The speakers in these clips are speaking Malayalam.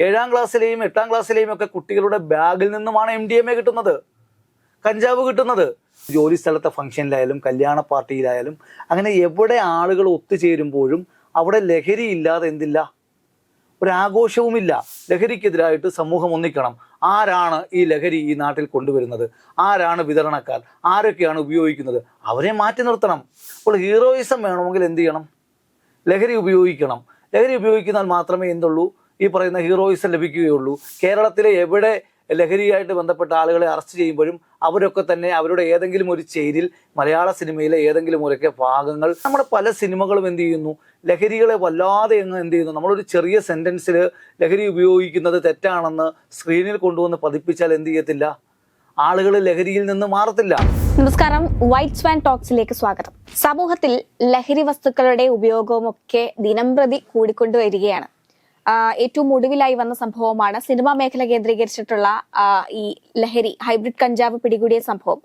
ഏഴാം ക്ലാസ്സിലെയും എട്ടാം ക്ലാസ്സിലെയും ഒക്കെ കുട്ടികളുടെ ബാഗിൽ നിന്നുമാണ് എം ഡി എം എ കിട്ടുന്നത്. കഞ്ചാവ് കിട്ടുന്നത്. ജോലി സ്ഥലത്തെ ഫംഗ്ഷനിലായാലും കല്യാണ പാർട്ടിയിലായാലും അങ്ങനെ എവിടെ ആളുകൾ ഒത്തുചേരുമ്പോഴും അവിടെ ലഹരി ഇല്ലാതെ എന്തില്ല? ഒരാഘോഷവുമില്ല. ലഹരിക്കെതിരായിട്ട് സമൂഹം ഒന്നിക്കണം. ആരാണ് ഈ ലഹരി ഈ നാട്ടിൽ കൊണ്ടുവരുന്നത്? ആരാണ് വിതരണക്കാർ? ആരൊക്കെയാണ് ഉപയോഗിക്കുന്നത്? അവരെ മാറ്റി നിർത്തണം. അപ്പോൾ ഹീറോയിസം വേണമെങ്കിൽ എന്ത് ചെയ്യണം? ലഹരി ഉപയോഗിക്കണം. ലഹരി ഉപയോഗിക്കുന്നാൽ മാത്രമേ എന്തുള്ളൂ? ഈ പറയുന്ന ഹീറോയിസം ലഭിക്കുകയുള്ളൂ. കേരളത്തിലെ എവിടെ ലഹരിയായിട്ട് ബന്ധപ്പെട്ട ആളുകളെ അറസ്റ്റ് ചെയ്യുമ്പോഴും അവരൊക്കെ തന്നെ അവരുടെ ഏതെങ്കിലും ഒരു ചേരിൽ മലയാള സിനിമയിലെ ഏതെങ്കിലും ഒരൊക്കെ ഭാഗങ്ങൾ നമ്മുടെ പല സിനിമകളും എന്ത് ചെയ്യുന്നു? ലഹരികളെ വല്ലാതെ അങ്ങ് എന്ത് ചെയ്യുന്നു? നമ്മളൊരു ചെറിയ സെന്റൻസിൽ ലഹരി ഉപയോഗിക്കുന്നത് തെറ്റാണെന്ന് സ്ക്രീനിൽ കൊണ്ടുവന്ന് പതിപ്പിച്ചാൽ എന്ത് ചെയ്യത്തില്ല? ആളുകൾ ലഹരിയിൽ നിന്ന് മാറത്തില്ല. നമസ്കാരം. വൈറ്റ് സ്വാൻ ടോക്സിലേക്ക് സ്വാഗതം. സമൂഹത്തിൽ ലഹരി വസ്തുക്കളുടെ ഉപയോഗവും ഒക്കെ ദിനംപ്രതി കൂടിക്കൊണ്ടുവരികയാണ്. ഏറ്റവും ഒടുവിലായി വന്ന സംഭവമാണ്. സിനിമാ മേഖല കേന്ദ്രീകരിച്ചിട്ടുള്ള ഈ ലഹരി ഹൈബ്രിഡ് കഞ്ചാവ് പിടികൂടിയ സംഭവം.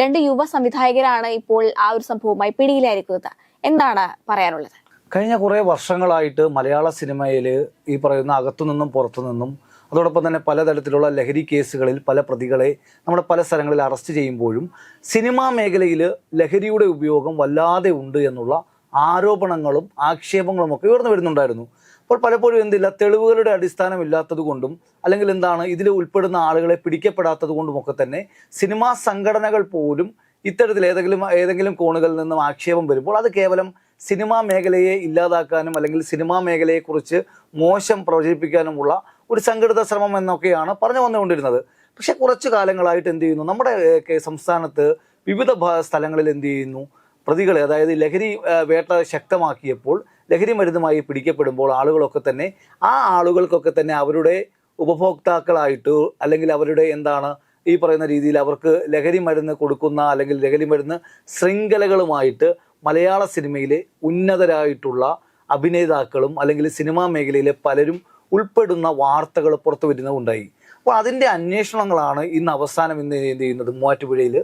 രണ്ട് യുവ സംവിധായകരാണ് ഇപ്പോൾ ആ ഒരു സംഭവമായി പിടിയിലായിരിക്കുന്നത്. എന്താണ് പറയാനുള്ളത്? കഴിഞ്ഞ കുറേ വർഷങ്ങളായിട്ട് മലയാള സിനിമയിൽ ഈ പറയുന്ന അകത്തു നിന്നും പുറത്തു നിന്നും അതോടൊപ്പം തന്നെ പലതരത്തിലുള്ള ലഹരി കേസുകളിൽ പല പ്രതികളെ നമ്മുടെ പല സ്ഥലങ്ങളിൽ അറസ്റ്റ് ചെയ്യുമ്പോഴും സിനിമാ മേഖലയിൽ ലഹരിയുടെ ഉപയോഗം വല്ലാതെ ഉണ്ട് എന്നുള്ള ആരോപണങ്ങളും ആക്ഷേപങ്ങളും ഒക്കെ ഉയർന്നു വരുന്നുണ്ടായിരുന്നു. അപ്പോൾ പലപ്പോഴും എന്തില്ല തെളിവുകളുടെ അടിസ്ഥാനമില്ലാത്തത് കൊണ്ടും അല്ലെങ്കിൽ എന്താണ് ഇതിൽ ഉൾപ്പെടുന്ന ആളുകളെ പിടിക്കപ്പെടാത്തത് കൊണ്ടും ഒക്കെ തന്നെ സിനിമാ സംഘടനകൾ പോലും ഇത്തരത്തിൽ ഏതെങ്കിലും ഏതെങ്കിലും കോണുകളിൽ നിന്നും ആക്ഷേപം വരുമ്പോൾ അത് കേവലം സിനിമാ മേഖലയെ ഇല്ലാതാക്കാനും അല്ലെങ്കിൽ സിനിമാ മേഖലയെക്കുറിച്ച് മോശം പ്രചരിപ്പിക്കാനുമുള്ള ഒരു സംഘടിത ശ്രമം എന്നൊക്കെയാണ് പറഞ്ഞു വന്നുകൊണ്ടിരുന്നത്. പക്ഷേ കുറച്ച് കാലങ്ങളായിട്ട് എന്ത് ചെയ്യുന്നു? നമ്മുടെ സംസ്ഥാനത്ത് വിവിധ സ്ഥലങ്ങളിൽ എന്ത് ചെയ്യുന്നു? പ്രതികളെ അതായത് ലഹരി വേട്ട ശക്തമാക്കിയപ്പോൾ ലഹരി മരുന്നുമായി പിടിക്കപ്പെടുമ്പോൾ ആളുകളൊക്കെ തന്നെ ആ ആളുകൾക്കൊക്കെ തന്നെ അവരുടെ ഉപഭോക്താക്കളായിട്ട് അല്ലെങ്കിൽ അവരുടെ എന്താണ് ഈ പറയുന്ന രീതിയിൽ അവർക്ക് ലഹരി മരുന്ന് കൊടുക്കുന്ന അല്ലെങ്കിൽ ലഹരി മരുന്ന് ശൃംഖലകളുമായിട്ട് മലയാള സിനിമയിലെ ഉന്നതരായിട്ടുള്ള അഭിനേതാക്കളും അല്ലെങ്കിൽ സിനിമാ മേഖലയിലെ പലരും ഉൾപ്പെടുന്ന വാർത്തകൾ പുറത്തു വരുന്നതുണ്ടായി അപ്പോൾ അതിന്റെ അന്വേഷണങ്ങളാണ് ഇന്ന് അവസാനം ഇന്ന് എന്ത് ചെയ്യുന്നത്? മൂവാറ്റുപുഴയിൽ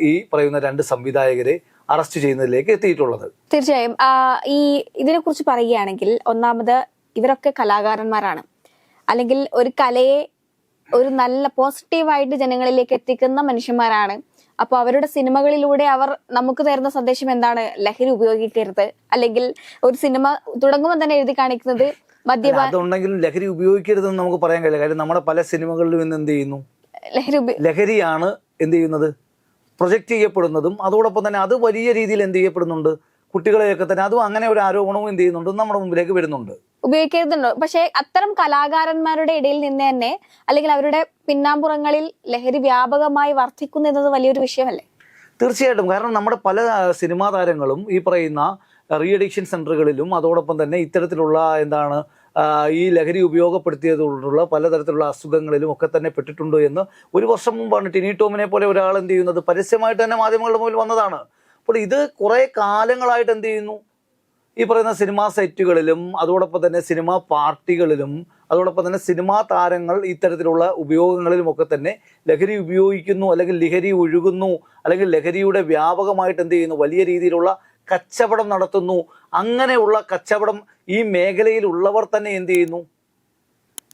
ഈ പറയുന്ന രണ്ട് സംവിധായകരെ അറസ്റ്റ് ചെയ്യുന്നതിലേക്ക് എത്തിയിട്ടുള്ളത്. തീർച്ചയായും. ഈ ഇതിനെ കുറിച്ച് പറയുകയാണെങ്കിൽ ഒന്നാമത് ഇവരൊക്കെ കലാകാരന്മാരാണ്. അല്ലെങ്കിൽ ഒരു കലയെ ഒരു നല്ല പോസിറ്റീവായിട്ട് ജനങ്ങളിലേക്ക് എത്തിക്കുന്ന മനുഷ്യന്മാരാണ്. അപ്പോൾ അവരുടെ സിനിമകളിലൂടെ അവർ നമുക്ക് തരുന്ന സന്ദേശം എന്താണ്? ലഹരി ഉപയോഗിക്കരുത്. അല്ലെങ്കിൽ ഒരു സിനിമ തുടങ്ങുമ്പോൾ തന്നെ എഴുതി കാണിക്കുന്നത് മദ്യപാന അതുണ്ടെങ്കിലും ലഹരി ഉപയോഗിക്കരുതെന്ന് നമുക്ക് പറയാൻ കഴിയില്ല. കാര്യം നമ്മുടെ പല സിനിമകളിലും ഇന്ന് എന്ത് ചെയ്യുന്നു? ലഹരി ലഹരിയാണ് എന്ത് ചെയ്യുന്നത്? പ്രൊജക്റ്റ് ചെയ്യപ്പെടുന്നതും അതോടൊപ്പം തന്നെ അത് വലിയ രീതിയിൽ എന്ത് ചെയ്യപ്പെടുന്നുണ്ട്? കുട്ടികളെയൊക്കെ തന്നെ അതും അങ്ങനെ ഒരു ആരോപണവും എന്ത് ചെയ്യുന്നുണ്ട്? നമ്മുടെ മുമ്പിലേക്ക് വരുന്നുണ്ട്. ഉപയോഗിക്കരുതുണ്ടോ. പക്ഷെ അത്തരം കലാകാരന്മാരുടെ ഇടയിൽ നിന്ന് തന്നെ അല്ലെങ്കിൽ അവരുടെ പിന്നാമ്പുറങ്ങളിൽ ലഹരി വ്യാപകമായി വർദ്ധിക്കുന്നു എന്നത് വലിയൊരു വിഷയമല്ലേ? തീർച്ചയായിട്ടും. കാരണം നമ്മുടെ പല സിനിമാ താരങ്ങളും ഈ പറയുന്ന റീ അഡിക്ഷൻ സെന്ററുകളിലും അതോടൊപ്പം തന്നെ ഇത്തരത്തിലുള്ള എന്താണ് ഈ ലഹരി ഉപയോഗപ്പെടുത്തിയതുകൊണ്ടുള്ള പലതരത്തിലുള്ള അസുഖങ്ങളിലും ഒക്കെ തന്നെ പെട്ടിട്ടുണ്ടോ എന്ന് ഒരു വർഷം മുമ്പാണ് ടിനി ടോമിനെ പോലെ ഒരാൾ എന്ത് ചെയ്യുന്നത്? പരസ്യമായിട്ട് തന്നെ മാധ്യമങ്ങളുടെ മുമ്പിൽ വന്നതാണ്. അപ്പോൾ ഇത് കുറേ കാലങ്ങളായിട്ട് എന്ത് ചെയ്യുന്നു? ഈ പറയുന്ന സിനിമാ സെറ്റുകളിലും അതോടൊപ്പം തന്നെ സിനിമാ പാർട്ടികളിലും അതോടൊപ്പം തന്നെ സിനിമാ താരങ്ങൾ ഇത്തരത്തിലുള്ള ഉപയോഗങ്ങളിലും ഒക്കെ തന്നെ ലഹരി ഉപയോഗിക്കുന്നു അല്ലെങ്കിൽ ലഹരി ഒഴുകുന്നു അല്ലെങ്കിൽ ലഹരിയുടെ വ്യാപകമായിട്ട് എന്ത് ചെയ്യുന്നു? വലിയ രീതിയിലുള്ള കച്ചവടം നടത്തുന്നു. അങ്ങനെയുള്ള കച്ചവടം ഈ മേഖലയിലുള്ളവർ തന്നെ എന്ത് ചെയ്യുന്നു?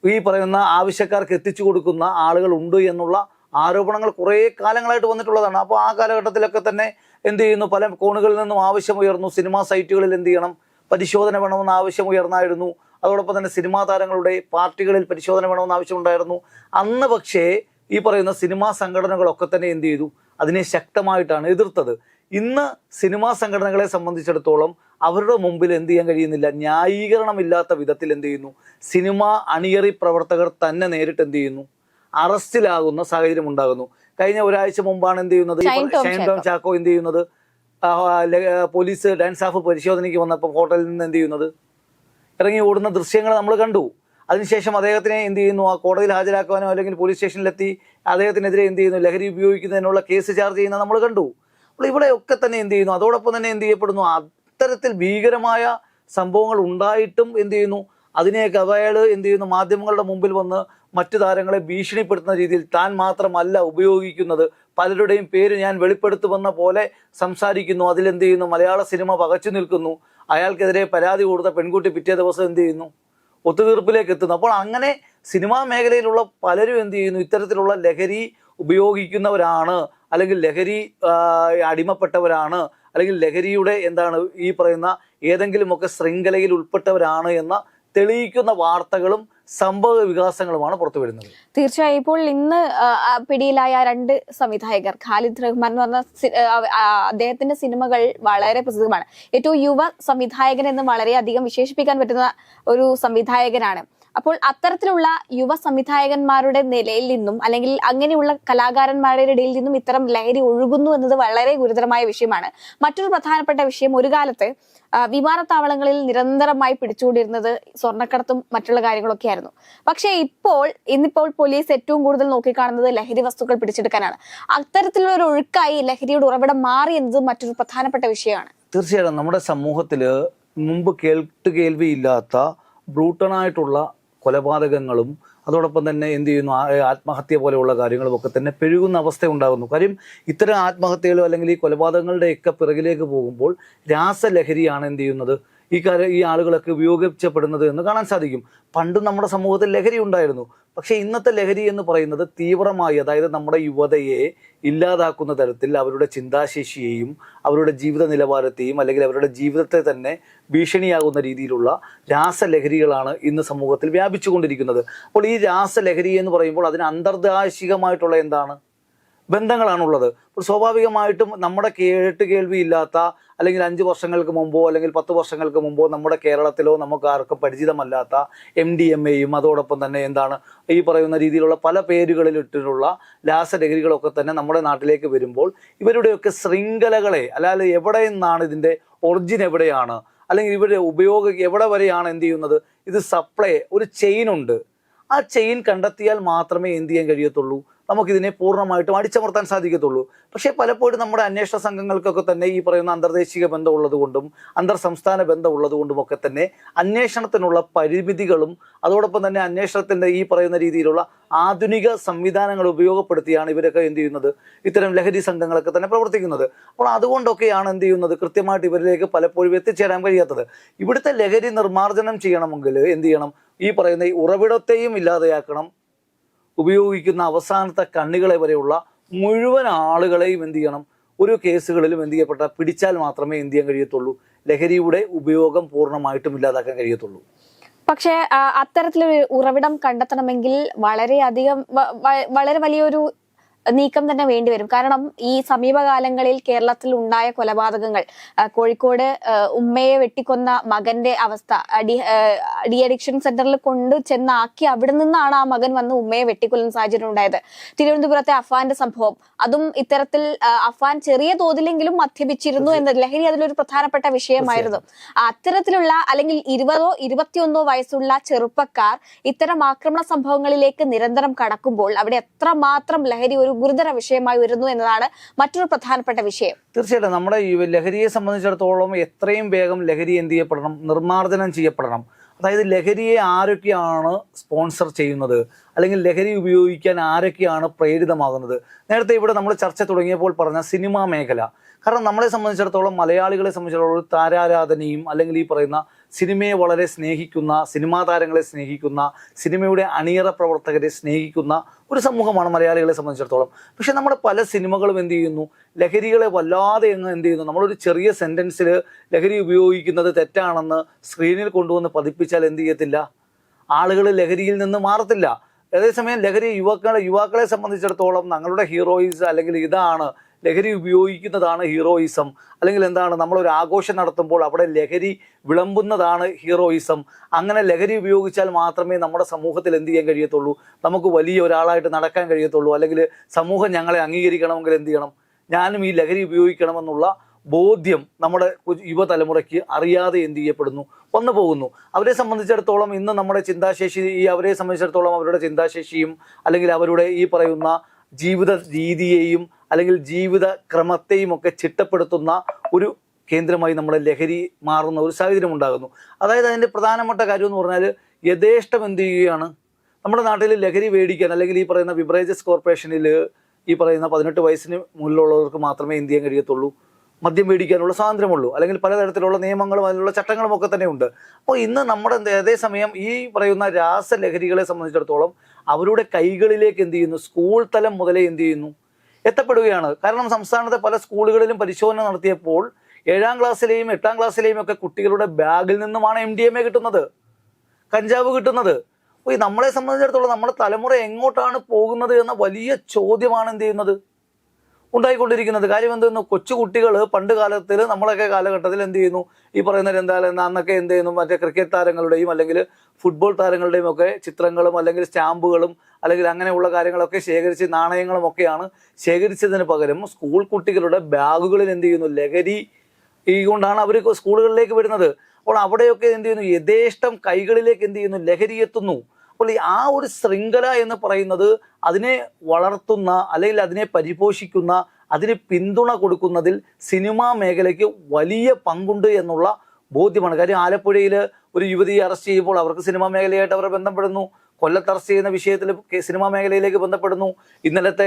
ഈ പറയുന്ന ആവശ്യക്കാർക്ക് എത്തിച്ചു കൊടുക്കുന്ന ആളുകൾ ഉണ്ട് എന്നുള്ള ആരോപണങ്ങൾ കുറേ കാലങ്ങളായിട്ട് വന്നിട്ടുള്ളതാണ്. അപ്പോൾ ആ കാലഘട്ടത്തിലൊക്കെ തന്നെ എന്ത് ചെയ്യുന്നു? പല കോണുകളിൽ നിന്നും ആവശ്യം ഉയർന്നു. സിനിമാ സൈറ്റുകളിൽ എന്ത് ചെയ്യണം? പരിശോധന വേണമെന്ന് ആവശ്യം ഉയർന്നായിരുന്നു. അതോടൊപ്പം തന്നെ സിനിമാ താരങ്ങളുടെ പാർട്ടികളിൽ പരിശോധന വേണമെന്ന് ആവശ്യമുണ്ടായിരുന്നു. അന്ന് പക്ഷേ ഈ പറയുന്ന സിനിമാ സംഘടനകളൊക്കെ തന്നെ എന്ത് ചെയ്തു? അതിനെ ശക്തമായിട്ടാണ് എതിർത്തത്. ഇന്ന് സിനിമാ സംഘടനകളെ സംബന്ധിച്ചിടത്തോളം അവരുടെ മുമ്പിൽ എന്ത് ചെയ്യാൻ കഴിയുന്നില്ല. ന്യായീകരണമില്ലാത്ത വിധത്തിൽ എന്ത് ചെയ്യുന്നു? സിനിമ അണിയറി പ്രവർത്തകർ തന്നെ നേരിട്ട് എന്ത് ചെയ്യുന്നു? അറസ്റ്റിലാകുന്ന സാഹചര്യം ഉണ്ടാകുന്നു. കഴിഞ്ഞ ഒരാഴ്ച മുമ്പാണ് എന്ത് ചെയ്യുന്നത്? ഷൈൻ ടോം ചാക്കോ. എന്ത് ചെയ്യുന്നത്? പോലീസ് ഡാൻസ് ഓഫ് പരിശോധനയ്ക്ക് വന്നപ്പോൾ ഹോട്ടലിൽ നിന്ന് എന്ത് ചെയ്യുന്നത്? ഇറങ്ങി ഓടുന്ന ദൃശ്യങ്ങൾ നമ്മൾ കണ്ടു. അതിനുശേഷം അദ്ദേഹത്തിനെ എന്ത് ചെയ്യുന്നു? ആ കോടതിയിൽ ഹാജരാക്കുവാനോ അല്ലെങ്കിൽ പോലീസ് സ്റ്റേഷനിലെത്തി അദ്ദേഹത്തിനെതിരെ എന്ത് ചെയ്യുന്നു? ലഹരി ഉപയോഗിക്കുന്നതിനുള്ള കേസ് ചാർജ് ചെയ്യുന്നത് നമ്മൾ കണ്ടു. അപ്പോൾ ഇവിടെയൊക്കെ തന്നെ എന്ത് ചെയ്യുന്നു? അതോടൊപ്പം തന്നെ എന്ത് ചെയ്യപ്പെടുന്നു? അത്തരത്തിൽ ഭീകരമായ സംഭവങ്ങൾ ഉണ്ടായിട്ടും എന്ത് ചെയ്യുന്നു? അതിനെയൊക്കെ അയാൾ എന്ത് ചെയ്യുന്നു? മാധ്യമങ്ങളുടെ മുമ്പിൽ വന്ന് മറ്റു താരങ്ങളെ ഭീഷണിപ്പെടുത്തുന്ന രീതിയിൽ താൻ മാത്രമല്ല ഉപയോഗിക്കുന്നത്. പലരുടെയും പേര് ഞാൻ വെളിപ്പെടുത്തുമെന്ന പോലെ സംസാരിക്കുന്നു. അതിലെന്ത് ചെയ്യുന്നു? മലയാള സിനിമ പകച്ചു നിൽക്കുന്നു. അയാൾക്കെതിരെ പരാതി കൊടുത്ത പെൺകുട്ടി പിറ്റേ ദിവസം എന്ത് ചെയ്യുന്നു? ഒത്തുതീർപ്പിലേക്ക് എത്തുന്നു. അപ്പോൾ അങ്ങനെ സിനിമാ മേഖലയിലുള്ള പലരും എന്ത് ചെയ്യുന്നു? ഇത്തരത്തിലുള്ള ലഹരി ഉപയോഗിക്കുന്നവരാണ്. അല്ലെങ്കിൽ ലഹരി അടിമപ്പെട്ടവരാണ് അല്ലെങ്കിൽ ലഹരിയുടെ എന്താണ് ഈ പറയുന്ന ഏതെങ്കിലുമൊക്കെ ശൃംഖലയിൽ ഉൾപ്പെട്ടവരാണ് എന്ന തെളിയിക്കുന്ന വാർത്തകളും സംഭവ വികാസങ്ങളുമാണ് പുറത്തു വരുന്നത്. തീർച്ചയായും ഇപ്പോൾ ഇന്ന് പിടിയിലായ രണ്ട് സംവിധായകർ ഖാലിദ് റഹ്മാൻ എന്ന് പറഞ്ഞ അദ്ദേഹത്തിന്റെ സിനിമകൾ വളരെ പ്രസിദ്ധമാണ്. ഏറ്റവും യുവ സംവിധായകൻ എന്ന് വളരെയധികം വിശേഷിപ്പിക്കാൻ പറ്റുന്ന ഒരു സംവിധായകനാണ്. അപ്പോൾ അത്തരത്തിലുള്ള യുവ സംവിധായകന്മാരുടെ നിലയിൽ നിന്നും അല്ലെങ്കിൽ അങ്ങനെയുള്ള കലാകാരന്മാരുടെ ഇടയിൽ നിന്നും ഇത്തരം ലഹരി ഒഴുകുന്നു എന്നത് വളരെ ഗുരുതരമായ വിഷയമാണ്. മറ്റൊരു പ്രധാനപ്പെട്ട വിഷയം ഒരു കാലത്ത് വിമാനത്താവളങ്ങളിൽ നിരന്തരമായി പിടിച്ചുകൊണ്ടിരുന്നത് സ്വർണക്കടത്തും മറ്റുള്ള കാര്യങ്ങളൊക്കെ ആയിരുന്നു. പക്ഷേ ഇപ്പോൾ ഇന്നിപ്പോൾ പോലീസ് ഏറ്റവും കൂടുതൽ നോക്കിക്കാണുന്നത് ലഹരി വസ്തുക്കൾ പിടിച്ചെടുക്കാനാണ്. അത്തരത്തിലുള്ള ഒരു ഒഴുക്കായി ലഹരിയുടെ ഉറവിടം മാറി എന്നത് മറ്റൊരു പ്രധാനപ്പെട്ട വിഷയമാണ്. തീർച്ചയായിട്ടും നമ്മുടെ സമൂഹത്തിൽ മുമ്പ് കേൾട്ടുകേൾവിയില്ലാത്ത ബ്രൂട്ടണായിട്ടുള്ള കൊലപാതകങ്ങളും അതോടൊപ്പം തന്നെ എന്ത് ചെയ്യുന്നു? ആത്മഹത്യ പോലെയുള്ള കാര്യങ്ങളും ഒക്കെ തന്നെ പെരുകുന്ന അവസ്ഥ ഉണ്ടാകുന്നു. കാര്യം ഇത്തരം ആത്മഹത്യകളോ അല്ലെങ്കിൽ ഈ കൊലപാതകങ്ങളുടെയൊക്കെ പിറകിലേക്ക് പോകുമ്പോൾ രാസലഹരിയാണ് എന്ത് ചെയ്യുന്നത്? ഈ കാര്യം ഈ ആളുകളൊക്കെ ഉപയോഗിക്കപ്പെടുന്നത് എന്ന് കാണാൻ സാധിക്കും. പണ്ട് നമ്മുടെ സമൂഹത്തിൽ ലഹരി ഉണ്ടായിരുന്നു. പക്ഷേ ഇന്നത്തെ ലഹരി എന്ന് പറയുന്നത് തീവ്രമായി അതായത് നമ്മുടെ യുവതയെ ഇല്ലാതാക്കുന്ന തരത്തിൽ അവരുടെ ചിന്താശേഷിയെയും അവരുടെ ജീവിത നിലവാരത്തെയും അല്ലെങ്കിൽ അവരുടെ ജീവിതത്തെ തന്നെ ഭീഷണിയാകുന്ന രീതിയിലുള്ള രാസലഹരികളാണ് ഇന്ന് സമൂഹത്തിൽ വ്യാപിച്ചുകൊണ്ടിരിക്കുന്നത്. അപ്പോൾ ഈ രാസലഹരി എന്ന് പറയുമ്പോൾ അതിന് അന്തർദാശികമായിട്ടുള്ള എന്താണ്? ബന്ധങ്ങളാണുള്ളത്. അപ്പോൾ സ്വാഭാവികമായിട്ടും നമ്മുടെ കേട്ട് കേൾവിയില്ലാത്ത അല്ലെങ്കിൽ അഞ്ച് വർഷങ്ങൾക്ക് മുമ്പോ അല്ലെങ്കിൽ പത്ത് വർഷങ്ങൾക്ക് മുമ്പോ നമ്മുടെ കേരളത്തിലോ നമുക്ക് ആർക്കും പരിചിതമല്ലാത്ത എം ഡി എം എയും അതോടൊപ്പം തന്നെ എന്താണ് ഈ പറയുന്ന രീതിയിലുള്ള പല പേരുകളിൽ ഇട്ടിട്ടുള്ള ഡിഗ്രികളൊക്കെ തന്നെ നമ്മുടെ നാട്ടിലേക്ക് വരുമ്പോൾ ഇവരുടെയൊക്കെ ശൃംഖലകളെ അല്ലാതെ എവിടെ നിന്നാണ് ഇതിന്റെ ഒറിജിൻ എവിടെയാണ്? അല്ലെങ്കിൽ ഇവരുടെ ഉപയോഗം എവിടെ വരെയാണ് എന്ത് ചെയ്യുന്നത്? ഇത് സപ്ലൈ ഒരു ചെയിൻ ഉണ്ട്. ആ ചെയിൻ കണ്ടെത്തിയാൽ മാത്രമേ എന്ത് ചെയ്യാൻ കഴിയത്തുള്ളൂ? നമുക്കിതിനെ പൂർണമായിട്ടും അടിച്ചമർത്താൻ സാധിക്കത്തുള്ളൂ. പക്ഷേ പലപ്പോഴും നമ്മുടെ അന്വേഷണ സംഘങ്ങൾക്കൊക്കെ തന്നെ ഈ പറയുന്ന അന്തർദേശീയ ബന്ധമുള്ളത് കൊണ്ടും അന്തർ സംസ്ഥാന ബന്ധമുള്ളത് കൊണ്ടും ഒക്കെ തന്നെ അന്വേഷണത്തിനുള്ള പരിമിതികളും അതോടൊപ്പം തന്നെ അന്വേഷണത്തിന്റെ ഈ പറയുന്ന രീതിയിലുള്ള ആധുനിക സംവിധാനങ്ങൾ ഉപയോഗപ്പെടുത്തിയാണ് ഇവരൊക്കെ എന്ത് ചെയ്യുന്നത്? ഇത്തരം ലഹരി സംഘങ്ങളൊക്കെ തന്നെ പ്രവർത്തിക്കുന്നത്. അപ്പോൾ അതുകൊണ്ടൊക്കെയാണ് എന്ത് ചെയ്യുന്നത്? കൃത്യമായിട്ട് ഇവരിലേക്ക് പലപ്പോഴും എത്തിച്ചേരാൻ കഴിയാത്തത്. ഇവിടുത്തെ ലഹരി നിർമ്മാർജനം ചെയ്യണമെങ്കിൽ എന്ത് ചെയ്യണം? ഈ പറയുന്ന ഉറവിടത്തെയും ഇല്ലാതെയാക്കണം. ഉപയോഗിക്കുന്ന അവസാനത്തെ കണ്ണികളെ വരെയുള്ള മുഴുവൻ ആളുകളെയും എന്ത് ചെയ്യണം? ഓരോ കേസുകളിലും എന്ത് ചെയ്യപ്പെട്ട? പിടിച്ചാൽ മാത്രമേ എന്ത് ചെയ്യാൻ കഴിയത്തുള്ളൂ. ലഹരിയുടെ ഉപയോഗം പൂർണമായിട്ടും ഇല്ലാതാക്കാൻ കഴിയത്തുള്ളൂ. പക്ഷേ അത്തരത്തിലൊരു ഉറവിടം കണ്ടെത്തണമെങ്കിൽ വളരെയധികം വളരെ വലിയൊരു നീക്കം തന്നെ വേണ്ടിവരും കാരണം ഈ സമീപകാലങ്ങളിൽ കേരളത്തിൽ ഉണ്ടായ കൊലപാതകങ്ങൾ കോഴിക്കോട് ഉമ്മയെ വെട്ടിക്കൊന്ന മകന്റെ അവസ്ഥ ഡി ഡി അഡിക്ഷൻ സെന്ററിൽ കൊണ്ട് ചെന്നാക്കി അവിടെ നിന്നാണ് ആ മകൻ വന്ന് ഉമ്മയെ വെട്ടിക്കൊല്ലുന്ന സാഹചര്യം ഉണ്ടായത്. തിരുവനന്തപുരത്തെ അഫാന്റെ സംഭവം അതും ഇത്തരത്തിൽ അഫാൻ ചെറിയ തോതിലെങ്കിലും മദ്യപിച്ചിരുന്നു എന്ന ലഹരി അതിലൊരു പ്രധാനപ്പെട്ട വിഷയമായിരുന്നു. അത്തരത്തിലുള്ള അല്ലെങ്കിൽ ഇരുപതോ ഇരുപത്തിയൊന്നോ വയസ്സുള്ള ചെറുപ്പക്കാർ ഇത്തരം ആക്രമണ സംഭവങ്ങളിലേക്ക് നിരന്തരം കടക്കുമ്പോൾ അവിടെ എത്രമാത്രം ലഹരി ഒരു ഗുരുതര വിഷയമായി വരുന്നു എന്നതാണ് മറ്റൊരു പ്രധാനപ്പെട്ട വിഷയം. തീർച്ചയായിട്ടും നമ്മുടെ ഈ ലഹരിയെ സംബന്ധിച്ചിടത്തോളം എത്രയും വേഗം ലഹരി എന്ത് ചെയ്യപ്പെടണം? നിർമ്മാർജനം ചെയ്യപ്പെടണം. അതായത് ലഹരിയെ ആരൊക്കെയാണ് സ്പോൺസർ ചെയ്യുന്നത്? അല്ലെങ്കിൽ ലഹരി ഉപയോഗിക്കാൻ ആരൊക്കെയാണ് പ്രേരിതമാകുന്നത്? നേരത്തെ ഇവിടെ നമ്മൾ ചർച്ച തുടങ്ങിയപ്പോൾ പറഞ്ഞ സിനിമാ മേഖല. കാരണം നമ്മളെ സംബന്ധിച്ചിടത്തോളം മലയാളികളെ സംബന്ധിച്ചിടത്തോളം ഒരു താരാരാധനയും അല്ലെങ്കിൽ ഈ പറയുന്ന സിനിമയെ വളരെ സ്നേഹിക്കുന്ന സിനിമാ താരങ്ങളെ സ്നേഹിക്കുന്ന സിനിമയുടെ അണിയറ പ്രവർത്തകരെ സ്നേഹിക്കുന്ന ഒരു സമൂഹമാണ് മലയാളികളെ സംബന്ധിച്ചിടത്തോളം. പക്ഷേ നമ്മുടെ പല സിനിമകളും എന്ത് ചെയ്യുന്നു? ലഹരികളെ വല്ലാതെ അങ്ങ് എന്ത് ചെയ്യുന്നു? നമ്മളൊരു ചെറിയ സെന്റൻസിൽ ലഹരി ഉപയോഗിക്കുന്നത് തെറ്റാണെന്ന് സ്ക്രീനിൽ കൊണ്ടുവന്ന് പതിപ്പിച്ചാൽ എന്ത് ചെയ്യത്തില്ല? ആളുകൾ ലഹരിയിൽ നിന്ന് മാറത്തില്ല. അതേസമയം ലഹരി യുവാക്കളെ യുവാക്കളെ സംബന്ധിച്ചിടത്തോളം ഞങ്ങളുടെ ഹീറോയിസ് അല്ലെങ്കിൽ ഇതാണ് ലഹരി ഉപയോഗിക്കുന്നതാണ് ഹീറോയിസം. അല്ലെങ്കിൽ എന്താണ് നമ്മളൊരു ആഘോഷം നടത്തുമ്പോൾ അവിടെ ലഹരി വിളമ്പുന്നതാണ് ഹീറോയിസം. അങ്ങനെ ലഹരി ഉപയോഗിച്ചാൽ മാത്രമേ നമ്മുടെ സമൂഹത്തിൽ എന്ത് ചെയ്യാൻ കഴിയത്തുള്ളൂ? നമുക്ക് വലിയ ഒരാളായിട്ട് നടക്കാൻ കഴിയത്തുള്ളൂ. അല്ലെങ്കിൽ സമൂഹം ഞങ്ങളെ അംഗീകരിക്കണമെങ്കിൽ എന്ത് ചെയ്യണം? ഞാനും ഈ ലഹരി ഉപയോഗിക്കണമെന്നുള്ള ബോധ്യം നമ്മുടെ യുവതലമുറയ്ക്ക് അറിയാതെ എന്ത് ചെയ്യപ്പെടുന്നു? വന്നു പോകുന്നു. അവരെ സംബന്ധിച്ചിടത്തോളം ഇന്ന് നമ്മുടെ ചിന്താശേഷി ഈ അവരെ സംബന്ധിച്ചിടത്തോളം അവരുടെ ചിന്താശേഷിയും അല്ലെങ്കിൽ അവരുടെ ഈ പറയുന്ന ജീവിത രീതിയെയും അല്ലെങ്കിൽ ജീവിത ക്രമത്തെയും ഒക്കെ ചിട്ടപ്പെടുത്തുന്ന ഒരു കേന്ദ്രമായി നമ്മുടെ ലഹരി മാറുന്ന ഒരു സാഹചര്യം ഉണ്ടാകുന്നു. അതായത് അതിന്റെ പ്രധാനപ്പെട്ട കാര്യം എന്ന് പറഞ്ഞാൽ യഥേഷ്ടം എന്ത് ചെയ്യുകയാണ്? നമ്മുടെ നാട്ടിൽ ലഹരി മേടിക്കാൻ അല്ലെങ്കിൽ ഈ പറയുന്ന വിബ്രേജസ് കോർപ്പറേഷനിൽ ഈ പറയുന്ന പതിനെട്ട് വയസ്സിന് മുകളിലുള്ളവർക്ക് മാത്രമേ എന്ത് ചെയ്യാൻ കഴിയത്തുള്ളൂ? മദ്യം മേടിക്കാനുള്ള സ്വാതന്ത്ര്യമുള്ളൂ. അല്ലെങ്കിൽ പലതരത്തിലുള്ള നിയമങ്ങളും അതിനുള്ള ചട്ടങ്ങളും ഒക്കെ തന്നെ ഉണ്ട് അപ്പോൾ ഇന്ന് നമ്മുടെ അതേസമയം ഈ പറയുന്ന രാസലഹരികളെ സംബന്ധിച്ചിടത്തോളം അവരുടെ കൈകളിലേക്ക് എന്ത് ചെയ്യുന്നു? സ്കൂൾ തലം മുതലേ എന്ത് ചെയ്യുന്നു? എത്തപ്പെടുകയാണ്. കാരണം സംസ്ഥാനത്തെ പല സ്കൂളുകളിലും പരിശോധന നടത്തിയപ്പോൾ ഏഴാം ക്ലാസ്സിലെയും എട്ടാം ക്ലാസ്സിലെയും ഒക്കെ കുട്ടികളുടെ ബാഗിൽ നിന്നുമാണ് എം ഡി എം എ കിട്ടുന്നത്. കഞ്ചാവ് കിട്ടുന്നത്. അപ്പോൾ ഈ നമ്മളെ സംബന്ധിച്ചിടത്തോളം നമ്മുടെ തലമുറ എങ്ങോട്ടാണ് പോകുന്നത് എന്ന വലിയ ചോദ്യമാണ് എന്ത് ചെയ്യുന്നത്? ഉണ്ടായിക്കൊണ്ടിരിക്കുന്നത്. കാര്യം എന്തെന്ന്? കൊച്ചു കുട്ടികൾ പണ്ട് കാലത്തിൽ നമ്മളൊക്കെ കാലഘട്ടത്തിൽ എന്ത് ചെയ്യുന്നു? ഈ പറയുന്ന എന്തായാലും അന്നൊക്കെ എന്ത് ചെയ്യുന്നു? മറ്റേ ക്രിക്കറ്റ് താരങ്ങളുടെയും അല്ലെങ്കിൽ ഫുട്ബോൾ താരങ്ങളുടെയും ഒക്കെ ചിത്രങ്ങളും അല്ലെങ്കിൽ സ്റ്റാമ്പുകളും അല്ലെങ്കിൽ അങ്ങനെയുള്ള കാര്യങ്ങളൊക്കെ ശേഖരിച്ച് നാണയങ്ങളും ഒക്കെയാണ് ശേഖരിച്ചതിന് പകരം സ്കൂൾ കുട്ടികളുടെ ബാഗുകളിൽ എന്ത് ചെയ്യുന്നു? ലഹരി ഈ കൊണ്ടാണ് അവർ സ്കൂളുകളിലേക്ക് വരുന്നത്. അപ്പോൾ അവിടെയൊക്കെ എന്ത് ചെയ്യുന്നു? യഥേഷ്ടം കൈകളിലേക്ക് എന്ത് ചെയ്യുന്നു? ലഹരി എത്തുന്നു. അപ്പോൾ ഈ ആ ഒരു ശൃംഖല എന്ന് പറയുന്നത് അതിനെ വളർത്തുന്ന അല്ലെങ്കിൽ അതിനെ പരിപോഷിക്കുന്ന അതിന് പിന്തുണ കൊടുക്കുന്നതിൽ സിനിമാ മേഖലയ്ക്ക് വലിയ പങ്കുണ്ട് എന്നുള്ള ബോധ്യമാണ്. കാര്യം ആലപ്പുഴയിൽ ഒരു യുവതിയെ അറസ്റ്റ് ചെയ്യുമ്പോൾ അവർക്ക് സിനിമാ മേഖലയായിട്ട് അവർ ബന്ധപ്പെടുന്നു. കൊല്ലത്ത് അറസ്റ്റ് ചെയ്യുന്ന വിഷയത്തിൽ സിനിമാ മേഖലയിലേക്ക് ബന്ധപ്പെടുന്നു. ഇന്നലത്തെ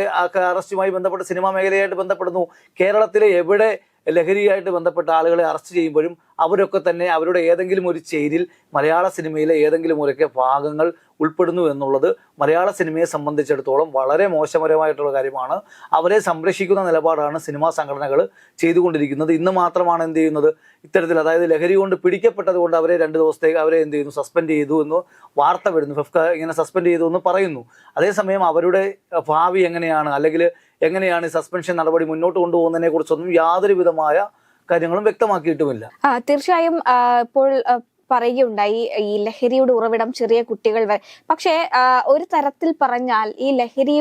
അറസ്റ്റുമായി ബന്ധപ്പെട്ട് സിനിമാ മേഖലയായിട്ട് ബന്ധപ്പെടുന്നു. കേരളത്തിലെ എവിടെ ലഹരിയായിട്ട് ബന്ധപ്പെട്ട ആളുകളെ അറസ്റ്റ് ചെയ്യുമ്പോഴും അവരൊക്കെ തന്നെ അവരുടെ ഏതെങ്കിലും ഒരു ചേരിൽ മലയാള സിനിമയിലെ ഏതെങ്കിലും ഒരൊക്കെ ഭാഗങ്ങൾ ഉൾപ്പെടുന്നു എന്നുള്ളത് മലയാള സിനിമയെ സംബന്ധിച്ചിടത്തോളം വളരെ മോശപരമായിട്ടുള്ള കാര്യമാണ്. അവരെ സംരക്ഷിക്കുന്ന നിലപാടാണ് സിനിമാ സംഘടനകൾ ചെയ്തുകൊണ്ടിരിക്കുന്നത്. ഇന്ന് മാത്രമാണ് എന്ത് ചെയ്യുന്നത്? ഇത്തരത്തിൽ അതായത് ലഹരി കൊണ്ട് പിടിക്കപ്പെട്ടതുകൊണ്ട് അവരെ രണ്ട് ദിവസത്തേക്ക് അവരെ എന്ത് ചെയ്യുന്നു? സസ്പെൻഡ് ചെയ്തു എന്ന് വാർത്ത വരുന്നു. ഫെഫ്ക ഇങ്ങനെ സസ്പെൻഡ് ചെയ്തു എന്ന് പറയുന്നു. അതേസമയം അവരുടെ ഭാവി എങ്ങനെയാണ്? അല്ലെങ്കിൽ എങ്ങനെയാണ് സസ്പെൻഷൻ നടപടി മുന്നോട്ട് കൊണ്ടുപോകുന്നതിനെ കുറിച്ചൊന്നും യാതൊരു വിധമായ കാര്യങ്ങളും വ്യക്തമാക്കിയിട്ടുമില്ല. തീർച്ചയായും ഇപ്പോൾ പറയുകയുണ്ടായി. ഈ ലഹരിയുടെ ഉറവിടം ചെറിയ കുട്ടികൾ വരെ. പക്ഷേ ഒരു തരത്തിൽ പറഞ്ഞാൽ ഈ ലഹരി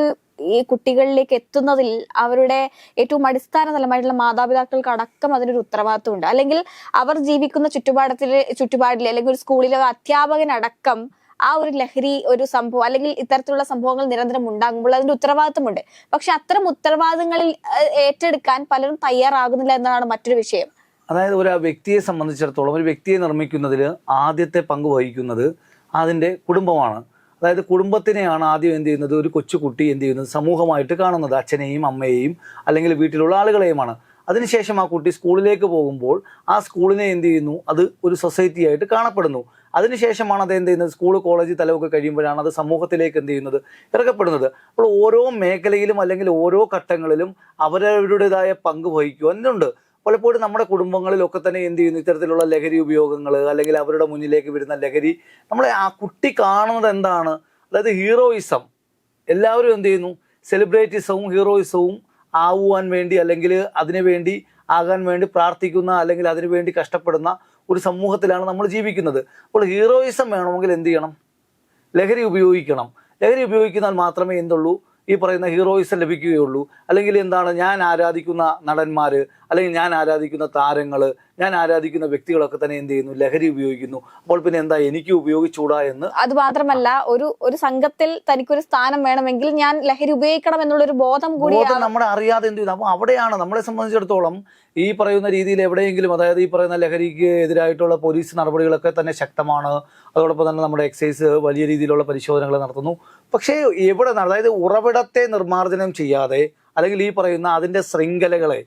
ഈ കുട്ടികളിലേക്ക് എത്തുന്നതിൽ അവരുടെ ഏറ്റവും അടിസ്ഥാന തലമായിട്ടുള്ള മാതാപിതാക്കൾക്ക് അടക്കം അതിനൊരു ഉത്തരവാദിത്വമുണ്ട്. അല്ലെങ്കിൽ അവർ ജീവിക്കുന്ന ചുറ്റുപാടത്തിൽ ചുറ്റുപാടിലെ അല്ലെങ്കിൽ ഒരു സ്കൂളിലെ അധ്യാപകനടക്കം ആ ഒരു ലഹരി ഒരു സംഭവം അല്ലെങ്കിൽ ഇത്തരത്തിലുള്ള സംഭവങ്ങൾ നിരന്തരം ഉണ്ടാകുമ്പോൾ അതിന്റെ ഉത്തരവാദിത്വമുണ്ട്. പക്ഷെ അത്തരം ഉത്തരവാദിത്തങ്ങളിൽ ഏറ്റെടുക്കാൻ പലരും തയ്യാറാകുന്നില്ല എന്നതാണ് മറ്റൊരു വിഷയം. അതായത് ഒരു വ്യക്തിയെ സംബന്ധിച്ചിടത്തോളം ഒരു വ്യക്തിയെ നിർമ്മിക്കുന്നതിൽ ആദ്യത്തെ പങ്ക് വഹിക്കുന്നത് അതിന്റെ കുടുംബമാണ്. അതായത് കുടുംബത്തിനെയാണ് ആദ്യം എന്ത് ചെയ്യുന്നത്? ഒരു കൊച്ചുകുട്ടി എന്ത് ചെയ്യുന്നത്? സമൂഹമായിട്ട് കാണുന്നത്. അച്ഛനെയും അമ്മയെയും അല്ലെങ്കിൽ വീട്ടിലുള്ള ആളുകളെയുമാണ്. അതിനുശേഷം ആ കുട്ടി സ്കൂളിലേക്ക് പോകുമ്പോൾ ആ സ്കൂളിനെ എന്ത് ചെയ്യുന്നു? അത് ഒരു സൊസൈറ്റി ആയിട്ട് കാണപ്പെടുന്നു. അതിനുശേഷമാണ് അത് എന്ത് ചെയ്യുന്നത്? സ്കൂൾ കോളേജ് തലമൊക്കെ കഴിയുമ്പോഴാണ് അത് സമൂഹത്തിലേക്ക് എന്ത് ചെയ്യുന്നത്? ഇറക്കപ്പെടുന്നത്. അപ്പോൾ ഓരോ മേഖലയിലും അല്ലെങ്കിൽ ഓരോ ഘട്ടങ്ങളിലും അവരവരുടേതായ പങ്ക് വഹിക്കുവാനുണ്ട്. പലപ്പോഴും നമ്മുടെ കുടുംബങ്ങളിലൊക്കെ തന്നെ എന്ത് ചെയ്യുന്നു? ഇത്തരത്തിലുള്ള ലഹരി ഉപയോഗങ്ങൾ അല്ലെങ്കിൽ അവരുടെ മുന്നിലേക്ക് വരുന്ന ലഹരി നമ്മളെ ആ കുട്ടി കാണുന്നത് എന്താണ്? അതായത് ഹീറോയിസം. എല്ലാവരും എന്ത് ചെയ്യുന്നു? സെലിബ്രിറ്റീസവും ഹീറോയിസവും ആവുവാൻ വേണ്ടി അല്ലെങ്കിൽ അതിനു വേണ്ടി ആകാൻ വേണ്ടി പ്രാർത്ഥിക്കുന്ന അല്ലെങ്കിൽ അതിനു വേണ്ടി കഷ്ടപ്പെടുന്ന ഒരു സമൂഹത്തിലാണ് നമ്മൾ ജീവിക്കുന്നത്. അപ്പോൾ ഹീറോയിസം വേണമെങ്കിൽ എന്ത് ചെയ്യണം? ലഹരി ഉപയോഗിക്കണം. ലഹരി ഉപയോഗിക്കുന്നാൽ മാത്രമേ എന്തുള്ളൂ? ഈ പറയുന്ന ഹീറോയിസം ലഭിക്കുകയുള്ളൂ. അല്ലെങ്കിൽ എന്താണ്? ഞാൻ ആരാധിക്കുന്ന നടന്മാർ അല്ലെങ്കിൽ ഞാൻ ആരാധിക്കുന്ന താരങ്ങൾ ഞാൻ ആരാധിക്കുന്ന വ്യക്തികളൊക്കെ തന്നെ എന്ത് ചെയ്യുന്നു? ലഹരി ഉപയോഗിക്കുന്നു. അപ്പോൾ പിന്നെ എന്താ എനിക്ക് ഉപയോഗിച്ചൂടാ എന്ന്? അത് മാത്രമല്ല ഒരു ഒരു സംഘത്തിൽ തനിക്കൊരു സ്ഥാനം വേണമെങ്കിൽ ഞാൻ ലഹരി ഉപയോഗിക്കണം എന്നുള്ള ഒരു ബോധം കൂടി ബോധം നമ്മുടെ അറിയാതെ എന്ത് ചെയ്യുന്നു അപ്പോൾ അവിടെയാണ് നമ്മളെ സംബന്ധിച്ചിടത്തോളം ഈ പറയുന്ന രീതിയിൽ എവിടെയെങ്കിലും അതായത് ഈ പറയുന്ന ലഹരിക്ക് എതിരായിട്ടുള്ള പോലീസ് നടപടികളൊക്കെ തന്നെ ശക്തമാണ്. അതോടൊപ്പം തന്നെ നമ്മുടെ എക്സൈസ് വലിയ രീതിയിലുള്ള പരിശോധനകൾ നടത്തുന്നു. പക്ഷേ എവിടെ അതായത് ഉറവിടത്തെ നിർമ്മാർജനം ചെയ്യാതെ അല്ലെങ്കിൽ ഈ പറയുന്ന അതിന്റെ ശൃംഖലകളെ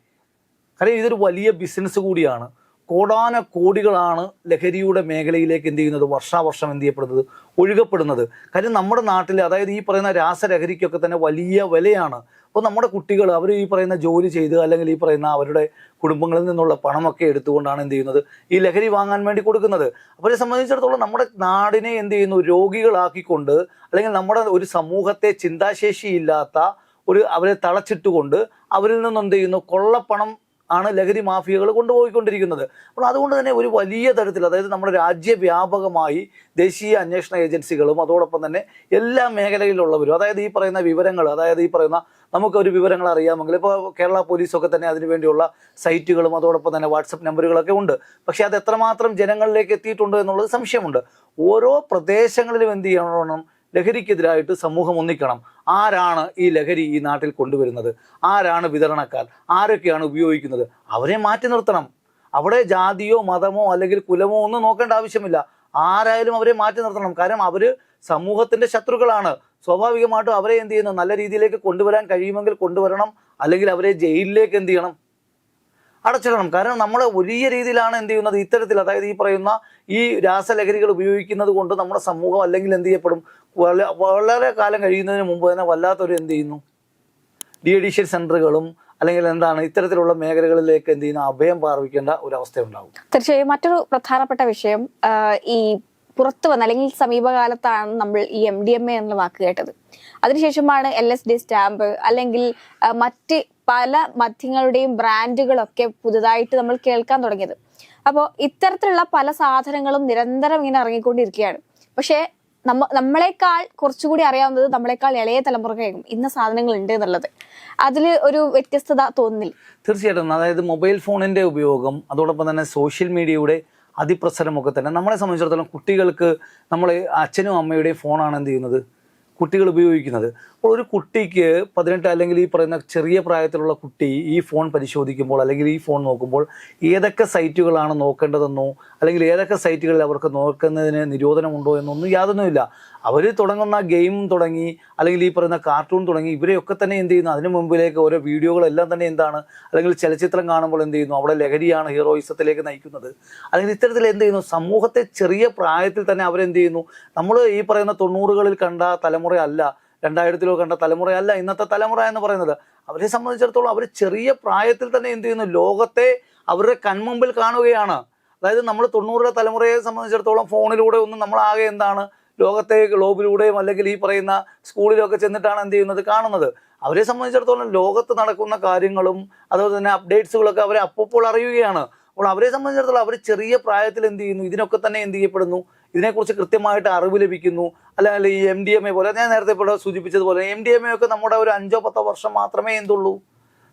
കാരണം ഇതൊരു വലിയ ബിസിനസ് കൂടിയാണ്. കോടാന കോടികളാണ് ലഹരിയുടെ മേഖലയിലേക്ക് എന്ത് ചെയ്യുന്നത്? വർഷാവർഷം എന്ത് ചെയ്യപ്പെടുന്നത്? ഒഴുകപ്പെടുന്നത്. കാര്യം നമ്മുടെ നാട്ടിൽ അതായത് ഈ പറയുന്ന രാസലഹരിക്കൊക്കെ തന്നെ വലിയ വിലയാണ്. അപ്പോൾ നമ്മുടെ കുട്ടികൾ അവർ ഈ പറയുന്ന ജോലി ചെയ്ത് അല്ലെങ്കിൽ ഈ പറയുന്ന അവരുടെ കുടുംബങ്ങളിൽ നിന്നുള്ള പണമൊക്കെ എടുത്തുകൊണ്ടാണ് എന്ത് ചെയ്യുന്നത്? ഈ ലഹരി വാങ്ങാൻ വേണ്ടി കൊടുക്കുന്നത്. അവരെ സംബന്ധിച്ചിടത്തോളം നമ്മുടെ നാടിനെ എന്ത് ചെയ്യുന്നു? രോഗികളാക്കിക്കൊണ്ട് അല്ലെങ്കിൽ നമ്മുടെ ഒരു സമൂഹത്തെ ചിന്താശേഷിയില്ലാത്ത ഒരു അവരെ തളച്ചിട്ടുകൊണ്ട് അവരിൽ നിന്ന് എന്ത് ചെയ്യുന്നു? കൊള്ളപ്പണം ആണ് ലഹരി മാഫിയകൾ കൊണ്ടുപോയിക്കൊണ്ടിരിക്കുന്നത്. അപ്പോൾ അതുകൊണ്ട് തന്നെ ഒരു വലിയ തരത്തിൽ അതായത് നമ്മുടെ രാജ്യവ്യാപകമായി ദേശീയ അന്വേഷണ ഏജൻസികളും അതോടൊപ്പം തന്നെ എല്ലാ മേഖലയിലുള്ളവരും അതായത് ഈ പറയുന്ന വിവരങ്ങൾ അതായത് ഈ പറയുന്ന നമുക്കൊരു വിവരങ്ങൾ അറിയാമെങ്കിൽ ഇപ്പോൾ കേരള പോലീസൊക്കെ തന്നെ അതിനുവേണ്ടിയുള്ള സൈറ്റുകളും അതോടൊപ്പം തന്നെ വാട്സപ്പ് നമ്പറുകളൊക്കെ ഉണ്ട്. പക്ഷേ അത് എത്രമാത്രം ജനങ്ങളിലേക്ക് എത്തിയിട്ടുണ്ട് എന്നുള്ളത് സംശയമുണ്ട്. ഓരോ പ്രദേശങ്ങളിലും എന്ത് ചെയ്യണം? ലഹരിക്കെതിരായിട്ട് സമൂഹം ഒന്നിക്കണം. ആരാണ് ഈ ലഹരി ഈ നാട്ടിൽ കൊണ്ടുവരുന്നത്? ആരാണ് വിതരണക്കാർ? ആരൊക്കെയാണ് ഉപയോഗിക്കുന്നത്? അവരെ മാറ്റി നിർത്തണം. അവിടെ ജാതിയോ മതമോ അല്ലെങ്കിൽ കുലമോ ഒന്നും നോക്കേണ്ട ആവശ്യമില്ല. ആരായാലും അവരെ മാറ്റി നിർത്തണം. കാരണം അവർ സമൂഹത്തിന്റെ ശത്രുക്കളാണ്. സ്വാഭാവികമായിട്ടും അവരെ എന്ത് ചെയ്യുന്നു? നല്ല രീതിയിലേക്ക് കൊണ്ടുവരാൻ കഴിയുമെങ്കിൽ കൊണ്ടുവരണം. അല്ലെങ്കിൽ അവരെ ജയിലിലേക്ക് എന്ത് ചെയ്യണം? അടച്ചിടണം. കാരണം നമ്മൾ വലിയ രീതിയിലാണ് എന്ത് ചെയ്യുന്നത്? ഇത്തരത്തിൽ അതായത് ഈ പറയുന്ന ഈ രാസലഹരികൾ ഉപയോഗിക്കുന്നത് കൊണ്ട് നമ്മുടെ സമൂഹം അല്ലെങ്കിൽ എന്ത് ചെയ്യപ്പെടും? വള- വളരെ കാലം കഴിയുന്നതിന് മുമ്പ് തന്നെ വല്ലാത്തൊരു എന്ത് ചെയ്യുന്നു? ഡി അഡീഷൻ സെന്ററുകളും അല്ലെങ്കിൽ എന്താണ് ഇത്തരത്തിലുള്ള മേഖലകളിലേക്ക് എന്ത് ചെയ്യുന്ന അഭയം പാർപ്പിക്കേണ്ട ഒരു അവസ്ഥ ഉണ്ടാവും തീർച്ചയായും മറ്റൊരു പ്രധാനപ്പെട്ട വിഷയം ഈ പുറത്തു വന്ന അല്ലെങ്കിൽ സമീപകാലത്താണ് നമ്മൾ ഈ എം ഡി എം എ എന്നുള്ള വാക്ക് കേട്ടത്. അതിനുശേഷമാണ് എൽ എസ് ഡി സ്റ്റാമ്പ് അല്ലെങ്കിൽ മറ്റ് പല മദ്യങ്ങളുടെയും ബ്രാൻഡുകളൊക്കെ പുതുതായിട്ട് നമ്മൾ കേൾക്കാൻ തുടങ്ങിയത്. അപ്പോൾ ഇത്തരത്തിലുള്ള പല സാധനങ്ങളും നിരന്തരം ഇങ്ങനെ ഇറങ്ങിക്കൊണ്ടിരിക്കുകയാണ്. പക്ഷേ നമ്മ നമ്മളെക്കാൾ കുറച്ചുകൂടി അറിയാവുന്നത് നമ്മളെക്കാൾ ഇളയ തലമുറക്കായിരിക്കും ഇന്ന സാധനങ്ങൾ ഉണ്ട് എന്നുള്ളത്. അതിൽ ഒരു വ്യത്യസ്തത തോന്നുന്നില്ല തീർച്ചയായിട്ടും. അതായത് മൊബൈൽ ഫോണിന്റെ ഉപയോഗം അതോടൊപ്പം തന്നെ സോഷ്യൽ മീഡിയയുടെ അതിപ്രസരമൊക്കെ തന്നെ. നമ്മളെ സംബന്ധിച്ചിടത്തോളം കുട്ടികൾക്ക് നമ്മൾ അച്ഛനും അമ്മയുടെയും ഫോണാണ് എന്ത് ചെയ്യുന്നത്? കുട്ടികൾ ഉപയോഗിക്കുന്നത്. അപ്പോൾ ഒരു കുട്ടിക്ക് പതിനെട്ട് അല്ലെങ്കിൽ ഈ പറയുന്ന ചെറിയ പ്രായത്തിലുള്ള കുട്ടി ഈ ഫോൺ പരിശോധിക്കുമ്പോൾ അല്ലെങ്കിൽ ഈ ഫോൺ നോക്കുമ്പോൾ ഏതൊക്കെ സൈറ്റുകളാണ് നോക്കേണ്ടതെന്നോ അല്ലെങ്കിൽ ഏതൊക്കെ സൈറ്റുകളിൽ അവർക്ക് നോക്കുന്നതിന് നിരോധനമുണ്ടോ എന്നൊന്നും യാതൊന്നുമില്ല. അവർ തുടങ്ങുന്ന ഗെയിം തുടങ്ങി അല്ലെങ്കിൽ ഈ പറയുന്ന കാർട്ടൂൺ തുടങ്ങി ഇവരെയൊക്കെ തന്നെ എന്ത് ചെയ്യുന്നു? അതിനു മുമ്പിലേക്ക് ഓരോ വീഡിയോകളെല്ലാം തന്നെ എന്താണ്? അല്ലെങ്കിൽ ചലച്ചിത്രം കാണുമ്പോൾ എന്ത് ചെയ്യുന്നു? അവിടെ ലഹരിയാണ് ഹീറോയിസത്തിലേക്ക് നയിക്കുന്നത്. അല്ലെങ്കിൽ ഇത്തരത്തിൽ എന്ത് ചെയ്യുന്നു? സമൂഹത്തെ ചെറിയ പ്രായത്തിൽ തന്നെ അവരെന്ത് ചെയ്യുന്നു? നമ്മൾ ഈ പറയുന്ന തൊണ്ണൂറുകളിൽ കണ്ട തലമുറയല്ല രണ്ടായിരത്തിലോ കണ്ട തലമുറയല്ല ഇന്നത്തെ തലമുറ എന്ന് പറയുന്നത്. അവരെ സംബന്ധിച്ചിടത്തോളം അവർ ചെറിയ പ്രായത്തിൽ തന്നെ എന്ത് ചെയ്യുന്നു? ലോകത്തെ അവരുടെ കൺമുമ്പിൽ കാണുകയാണ്. അതായത് നമ്മൾ തൊണ്ണൂറിലെ തലമുറയെ സംബന്ധിച്ചിടത്തോളം ഫോണിലൂടെ ഒന്നും നമ്മളാകെ എന്താണ്? ലോകത്തെ ഗ്ലോബിലൂടെയും അല്ലെങ്കിൽ ഈ പറയുന്ന സ്കൂളിലൊക്കെ ചെന്നിട്ടാണ് എന്ത് ചെയ്യുന്നത്? കാണുന്നത്. അവരെ സംബന്ധിച്ചിടത്തോളം ലോകത്ത് നടക്കുന്ന കാര്യങ്ങളും അതുപോലെ തന്നെ അപ്ഡേറ്റ്സുകളൊക്കെ അവരെ അപ്പോൾ അറിയുകയാണ്. അപ്പോൾ അവരെ സംബന്ധിച്ചിടത്തോളം അവർ ചെറിയ പ്രായത്തിൽ എന്ത് ചെയ്യുന്നു? ഇതിനൊക്കെ തന്നെ എന്ത് ചെയ്യപ്പെടുന്നു? ഇതിനെക്കുറിച്ച് കൃത്യമായിട്ട് അറിവ് ലഭിക്കുന്നു. അല്ലെങ്കിൽ ഈ എം ഡി എം എ പോലെ ഞാൻ നേരത്തെ ഇവിടെ സൂചിപ്പിച്ചതുപോലെ എം ഡി എം എ ഒക്കെ നമ്മുടെ ഒരു അഞ്ചോ പത്തോ വർഷം മാത്രമേ എന്തുള്ളൂ.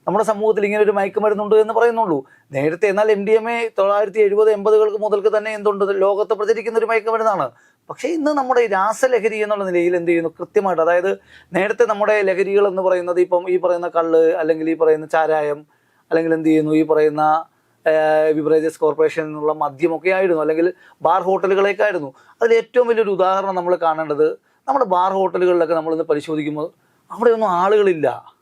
നമ്മുടെ സമൂഹത്തിൽ ഇങ്ങനെ ഒരു മയക്കുമരുന്നുണ്ട് എന്ന് പറയുന്നുള്ളൂ. നേരത്തെ എന്നാൽ എം ഡി എം എ തൊള്ളായിരത്തി എഴുപത് എൺപതുകൾക്ക് മുതൽക്ക് തന്നെ എന്തുണ്ട്? ലോകത്ത് പ്രചരിക്കുന്ന ഒരു മയക്കുമരുന്നാണ്. പക്ഷേ ഇന്ന് നമ്മുടെ ഈ രാസലഹരി എന്നുള്ള നിലയിൽ എന്ത് ചെയ്യുന്നു? കൃത്യമായിട്ട് അതായത് നേരത്തെ നമ്മുടെ ലഹരികൾ എന്ന് പറയുന്നത് ഇപ്പം ഈ പറയുന്ന കള്ള് അല്ലെങ്കിൽ ഈ പറയുന്ന ചാരായം അല്ലെങ്കിൽ എന്ത് ചെയ്യുന്നു? ഈ പറയുന്ന ബിവറേജസ് കോർപ്പറേഷൻ എന്നുള്ള മദ്യമൊക്കെ ആയിരുന്നു. അല്ലെങ്കിൽ ബാർ ഹോട്ടലുകളൊക്കെ ആയിരുന്നു. അതിൽ ഏറ്റവും വലിയൊരു ഉദാഹരണം നമ്മൾ കാണേണ്ടത് നമ്മുടെ ബാർ ഹോട്ടലുകളിലൊക്കെ നമ്മളിന്ന് പരിശോധിക്കുമ്പോൾ അവിടെയൊന്നും ആളുകളില്ല.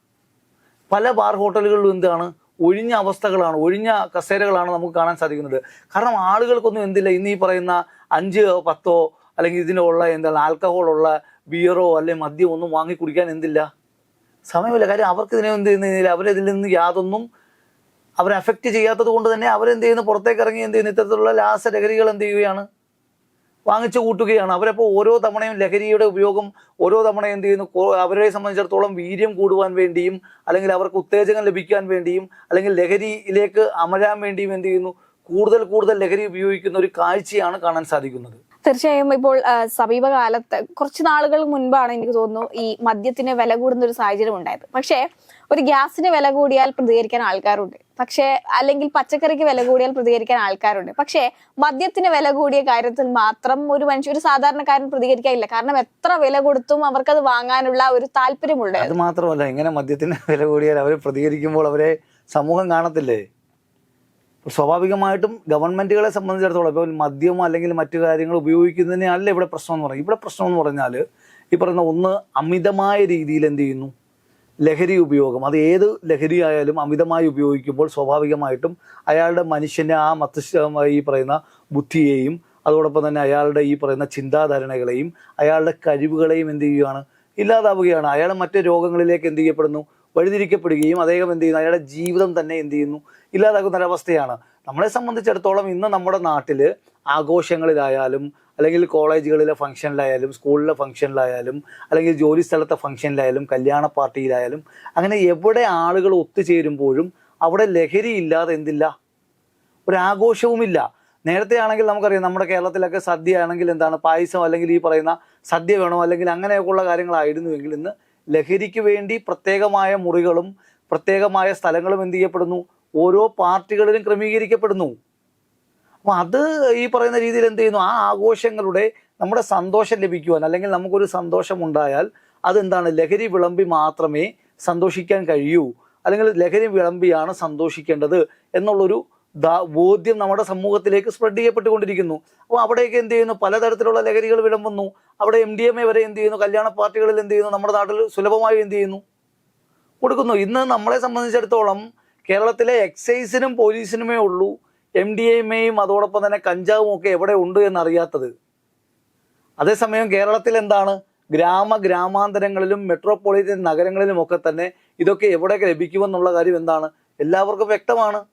പല ബാർ ഹോട്ടലുകളിലും എന്താണ്? ഒഴിഞ്ഞ അവസ്ഥകളാണ് ഒഴിഞ്ഞ കസേരകളാണ് നമുക്ക് കാണാൻ സാധിക്കുന്നത്. കാരണം ആളുകൾക്കൊന്നും എന്തില്ല. ഇന്ന് ഈ പറയുന്ന അഞ്ച് പത്തോ അല്ലെങ്കിൽ ഇതിനുള്ള എന്താണ് ആൽക്കഹോളുള്ള ബിയറോ അല്ലെങ്കിൽ മദ്യമോ ഒന്നും വാങ്ങി കുടിക്കാൻ എന്തില്ല? സമയമില്ല. കാര്യം അവർക്ക് ഇതിനെ എന്ത് ചെയ്യുന്നില്ല അവരിതിൽ നിന്ന് യാതൊന്നും അവരെ അഫക്റ്റ് ചെയ്യാത്തത് കൊണ്ട് തന്നെ അവരെന്ത് ചെയ്യുന്നു? പുറത്തേക്ക് ഇറങ്ങി എന്ത് ചെയ്യുന്നു? ഇത്തരത്തിലുള്ള രാസലഹരികൾ എന്ത് ചെയ്യുകയാണ്? വാങ്ങിച്ചു കൂട്ടുകയാണ്. അവരപ്പോൾ ഓരോ തവണയും ലഹരിയുടെ ഉപയോഗം ഓരോ തവണ എന്ത് ചെയ്യുന്നു? അവരെ സംബന്ധിച്ചിടത്തോളം വീര്യം കൂടുവാൻ വേണ്ടിയും അല്ലെങ്കിൽ അവർക്ക് ഉത്തേജനം ലഭിക്കാൻ വേണ്ടിയും അല്ലെങ്കിൽ ലഹരിയിലേക്ക് അമരാൻ വേണ്ടിയും എന്ത് ചെയ്യുന്നു? കൂടുതൽ കൂടുതൽ ലഹരി ഉപയോഗിക്കുന്ന ഒരു കാഴ്ചയാണ് കാണാൻ സാധിക്കുന്നത്. തീർച്ചയായും ഇപ്പോൾ സമീപകാലത്ത് കുറച്ച് നാളുകൾ മുൻപാണ് എനിക്ക് തോന്നുന്നു ഈ മദ്യത്തിന് വില കൂടുന്ന ഒരു സാഹചര്യം ഉണ്ടായത്. പക്ഷേ ഒരു ഗ്യാസിന് വില കൂടിയാൽ പ്രതികരിക്കാൻ ആൾക്കാരുണ്ട്. പക്ഷേ അല്ലെങ്കിൽ പച്ചക്കറിക്ക് വില കൂടിയാൽ പ്രതികരിക്കാൻ ആൾക്കാരുണ്ട്. പക്ഷേ മദ്യത്തിന് വില കൂടിയ കാര്യത്തിൽ മാത്രം ഒരു മനുഷ്യ ഒരു സാധാരണക്കാരൻ പ്രതികരിക്കാനില്ല. കാരണം എത്ര വില കൊടുത്തും അവർക്കത് വാങ്ങാനുള്ള ഒരു താല്പര്യമുണ്ട്. അത് മാത്രമല്ല ഇങ്ങനെ മദ്യത്തിന് വില കൂടിയാൽ അവർ പ്രതികരിക്കുമ്പോൾ അവരെ സമൂഹം കാണത്തില്ലേ? സ്വാഭാവികമായിട്ടും ഗവൺമെന്റുകളെ സംബന്ധിച്ചിടത്തോളം ഇപ്പോൾ മദ്യം അല്ലെങ്കിൽ മറ്റു കാര്യങ്ങൾ ഉപയോഗിക്കുന്നതിനല്ല ഇവിടെ പ്രശ്നം എന്ന് പറയുന്നത് ഇവിടെ പ്രശ്നം എന്ന് പറഞ്ഞാൽ ഈ പറയുന്ന ഒന്ന് അമിതമായ രീതിയിൽ എന്ത് ചെയ്യുന്നു? ലഹരി ഉപയോഗം. അത് ഏത് ലഹരി ആയാലും അമിതമായി ഉപയോഗിക്കുമ്പോൾ സ്വാഭാവികമായിട്ടും അയാളുടെ മനുഷ്യന്റെ ആ മസ്തിഷ്ക ഈ പറയുന്ന ബുദ്ധിയെയും അതോടൊപ്പം തന്നെ അയാളുടെ ഈ പറയുന്ന ചിന്താധാരണകളെയും അയാളുടെ കഴിവുകളെയും എന്ത് ചെയ്യുകയാണ്? ഇല്ലാതാവുകയാണ്. അയാൾ മറ്റ് രോഗങ്ങളിലേക്ക് എന്ത് ചെയ്യപ്പെടുന്നു? വഴിതിരിക്കപ്പെടുകയും അദ്ദേഹം എന്ത് ചെയ്യുന്നു? അയാളുടെ ജീവിതം തന്നെ എന്ത് ചെയ്യുന്നു? ഇല്ലാതാക്കുന്ന ഒരവസ്ഥയാണ്. നമ്മളെ സംബന്ധിച്ചിടത്തോളം ഇന്ന് നമ്മുടെ നാട്ടിൽ ആഘോഷങ്ങളിലായാലും അല്ലെങ്കിൽ കോളേജുകളിലെ ഫംഗ്ഷനിലായാലും സ്കൂളിലെ ഫംഗ്ഷനിലായാലും അല്ലെങ്കിൽ ജോലി സ്ഥലത്തെ ഫംഗ്ഷനിലായാലും കല്യാണ പാർട്ടിയിലായാലും അങ്ങനെ എവിടെ ആളുകൾ ഒത്തുചേരുമ്പോഴും അവിടെ ലഹരി ഇല്ലാതെ എന്തില്ല? ഒരാഘോഷവുമില്ല. നേരത്തെ ആണെങ്കിൽ നമുക്കറിയാം നമ്മുടെ കേരളത്തിലൊക്കെ സദ്യ ആണെങ്കിൽ എന്താണ് പായസം അല്ലെങ്കിൽ ഈ പറയുന്ന സദ്യ വേണോ അല്ലെങ്കിൽ അങ്ങനെയൊക്കെയുള്ള കാര്യങ്ങളായിരുന്നുവെങ്കിൽ ഇന്ന് ലഹരിക്ക് വേണ്ടി പ്രത്യേകമായ മുറികളും പ്രത്യേകമായ സ്ഥലങ്ങളും എന്ത് ചെയ്യപ്പെടുന്നു? ഓരോ പാർട്ടികളിലും ക്രമീകരിക്കപ്പെടുന്നു. അപ്പോൾ അത് ഈ പറയുന്ന രീതിയിൽ എന്ത് ചെയ്യുന്നു? ആ ആഘോഷങ്ങളുടെ നമ്മുടെ സന്തോഷം ലഭിക്കുവാൻ അല്ലെങ്കിൽ നമുക്കൊരു സന്തോഷം ഉണ്ടായാൽ അതെന്താണ്? ലഹരി വിളമ്പി മാത്രമേ സന്തോഷിക്കാൻ കഴിയൂ. അല്ലെങ്കിൽ ലഹരി വിളമ്പിയാണ് സന്തോഷിക്കേണ്ടത് എന്നുള്ളൊരു ബോധ്യം നമ്മുടെ സമൂഹത്തിലേക്ക് സ്പ്രെഡ് ചെയ്യപ്പെട്ടുകൊണ്ടിരിക്കുന്നു. അപ്പോൾ അവിടെയൊക്കെ എന്ത് ചെയ്യുന്നു? പലതരത്തിലുള്ള ലഹരികൾ വിളമ്പുന്നു. അവിടെ എം ഡി എം എ വരെ എന്ത് ചെയ്യുന്നു? കല്യാണ പാർട്ടികളിൽ എന്ത് ചെയ്യുന്നു? നമ്മുടെ നാട്ടിൽ സുലഭമായി എന്ത് ചെയ്യുന്നു? കൊടുക്കുന്നു. ഇന്ന് നമ്മളെ സംബന്ധിച്ചിടത്തോളം കേരളത്തിലെ എക്സൈസിനും പോലീസിനുമേ ഉള്ളൂ. എം ഡി എമ്മയും അതോടൊപ്പം തന്നെ കഞ്ചാവും ഒക്കെ എവിടെ ഉണ്ട് എന്നറിയാത്തത്. അതേസമയം കേരളത്തിൽ എന്താണ് ഗ്രാമ ഗ്രാമാന്തരങ്ങളിലും മെട്രോപൊളിറ്റൻ നഗരങ്ങളിലും ഒക്കെ തന്നെ ഇതൊക്കെ എവിടെയൊക്കെ ലഭിക്കുമെന്നുള്ള കാര്യം എന്താണ്? എല്ലാവർക്കും വ്യക്തമാണ്.